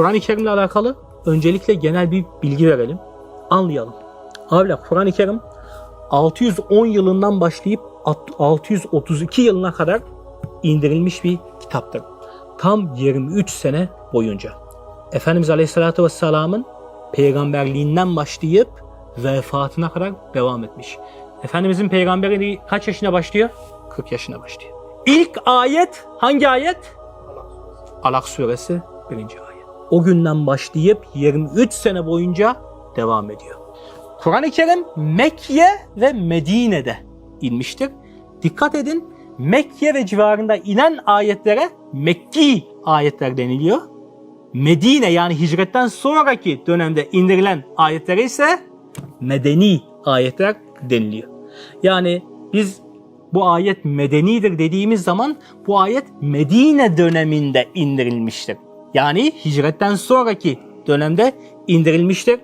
Kur'an-ı Kerim'le alakalı öncelikle genel bir bilgi verelim. Anlayalım. Abiler Kur'an-ı Kerim 610 yılından başlayıp 632 yılına kadar indirilmiş bir kitaptır. Tam 23 sene boyunca. Efendimiz Aleyhisselatü Vesselam'ın peygamberliğinden başlayıp vefatına kadar devam etmiş. Efendimizin peygamberliği kaç yaşına başlıyor? 40 yaşına başlıyor. İlk ayet hangi ayet? Alak suresi 1. ayet. O günden başlayıp 23 sene boyunca devam ediyor. Kur'an-ı Kerim Mekke ve Medine'de inmiştir. Dikkat edin Mekke ve civarında inen ayetlere Mekki ayetler deniliyor. Medine yani hicretten sonraki dönemde indirilen ayetlere ise medeni ayetler deniliyor. Yani biz bu ayet medenidir dediğimiz zaman bu ayet Medine döneminde indirilmiştir. Yani hicretten sonraki dönemde indirilmiştir